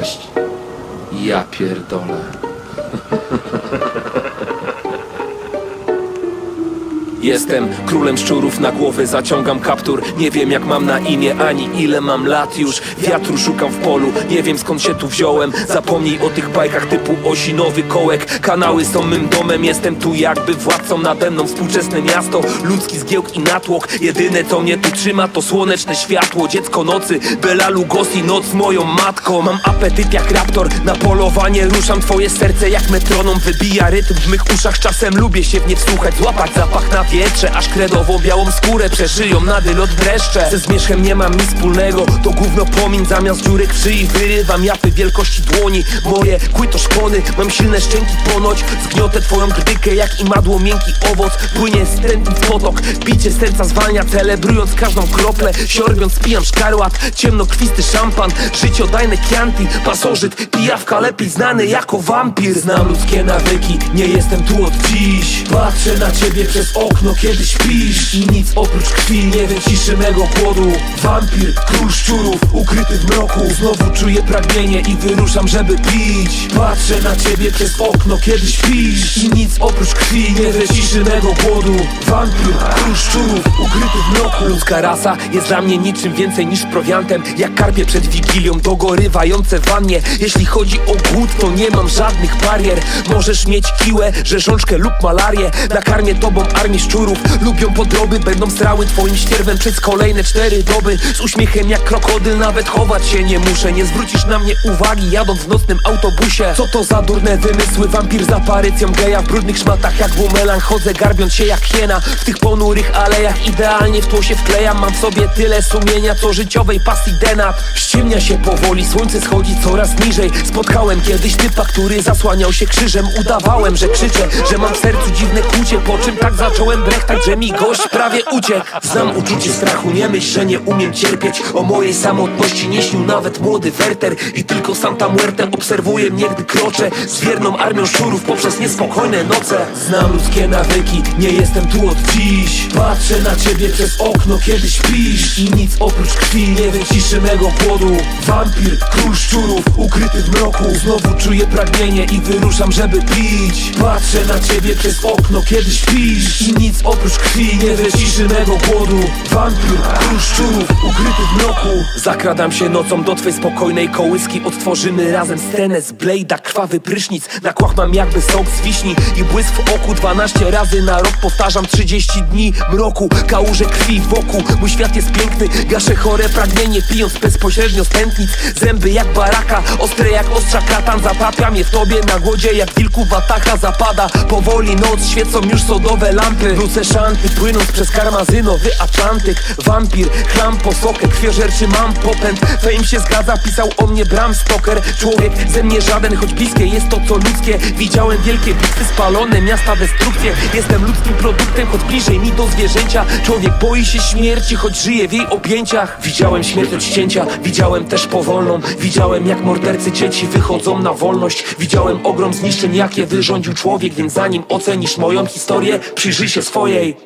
Cześć. Ja pierdolę. Jestem królem szczurów na głowę, zaciągam kaptur. Nie wiem jak mam na imię, ani ile mam lat już. Wiatru szukam w polu, nie wiem skąd się tu wziąłem. Zapomnij o tych bajkach typu osinowy kołek. Kanały są mym domem, jestem tu jakby władcą. Nade mną Współczesne miasto, ludzki zgiełk i natłok. Jedyne co mnie tu trzyma to słoneczne światło. Dziecko nocy, Bela Lugosi, noc moją matką. Mam apetyt jak raptor, na polowanie ruszam Twoje serce jak metronom. Wybija rytm w mych uszach Czasem lubię się w nie wsłuchać, złapać zapach na wietrze Aż kredową białą skórę przeszyją na wylot dreszcze Ze zmierzchem nie mam nic wspólnego, to gówno pomin Zamiast dziurek w szyi wyrywam japy wielkości dłoni. Moje kły szpony, mam silne szczęki ponoć. Zgniotę twoją grykę jak i madło miękki owoc. Płynie stętnic potok, bicie serca zwalnia. Celebrując każdą kroplę, siorbiąc pijam szkarłat. Ciemnokrwisty szampan, życiodajne kianti Pasożyt, pijawka lepiej znany jako wampir. Znam ludzkie nawyki, nie jestem tu od dziś. Patrzę na ciebie przez okno, kiedy śpisz I nic oprócz krwi. Nie wyciszy mego głodu. Wampir, król szczurów, ukryty w mroku. Znowu czuję pragnienie i wyruszam, żeby pić. Patrzę na ciebie przez okno, kiedy śpisz I nic oprócz krwi. Nie wyciszy mego głodu. Wampir, król szczurów, ukryty w mroku. Ludzka rasa jest dla mnie niczym więcej niż prowiantem. Jak karpie przed wigilią, dogorywające wannie. Jeśli chodzi o głód, to nie mam żadnych barier. Możesz mieć kiłę, rzeżączkę lub malarię. Nakarmię tobą armię szczurów. Lubią podroby, będą strały twoim ścierwem przez kolejne cztery doby. Z uśmiechem jak krokodyl, nawet chować się nie muszę. Nie zwrócisz na mnie uwagi, jadąc w nocnym autobusie. Co to za durne wymysły, wampir z aparycją geja. W brudnych szmatach jak bumelang, chodzę garbiąc się jak hiena. W tych ponurych alejach idealnie w tło się wklejam Mam w sobie tyle sumienia, co życiowej pasji denat Ściemnia się powoli, słońce schodzi coraz niżej. Spotkałem kiedyś typa, który zasłaniał się krzyżem. Udawałem, że krzyczę, że mam w sercu dziwne kłucie Po czym tak zacząłem brechtać, że mi gość prawie uciekł. Znam uczucie strachu, nie myśl, że nie umiem cierpieć. O mojej samotności nie śnił nawet młody Werter. I tylko Santa Muerte obserwuje mnie, gdy kroczę Z wierną armią szczurów poprzez niespokojne noce. Znam ludzkie nawyki, nie jestem tu od dziś. Patrzę na ciebie przez okno, kiedy śpisz. I nic oprócz krwi nie wyciszy mego głodu. Wampir, król szczurów, ukryty w mroku. Znowu czuję pragnienie i wyruszam, żeby pić. Patrzę na ciebie przez okno, kiedy śpisz. I nic oprócz krwi nie wyciszy mego głodu. Wampir, król szczurów, ukryty w mroku. Zakradam się nocą do twej spokojnej kołyski. Odtworzymy razem scenę z Blade'a Krwawy prysznic, na kłach mam jakby sok z wiśni I błysk w oku. 12 razy na rok Powtarzam 30 dni mroku, kałuże krwi wokół. Mój świat jest piękny, gaszę chore pragnienie Pijąc bezpośrednio z tętnic. Zęby jak baraka, ostre jak ostrza katan. Zatapiam je w tobie na głodzie jak wilku watacha Zapada. Powoli noc, świecą już sodowe lampy Nucę szanty, płynąc przez karmazynowy Atlantyk. Wampir, chlam, posokę, krwiożerczy mam popęd? Fame się zgadza, pisał o mnie Bram Stoker. Człowiek ze mnie żaden, choć bliskie jest to co ludzkie. Widziałem wielkie bitwy, spalone miasta, destrukcję Jestem ludzkim produktem, choć bliżej mi do zwierzęcia. Człowiek boi się śmierci, choć żyje w jej objęciach. Widziałem śmierć od ścięcia, widziałem też powolną. Widziałem jak mordercy dzieci wychodzą na wolność. Widziałem ogrom zniszczeń, jakie wyrządził człowiek Więc zanim ocenisz moją historię, przyjrzyj się swojej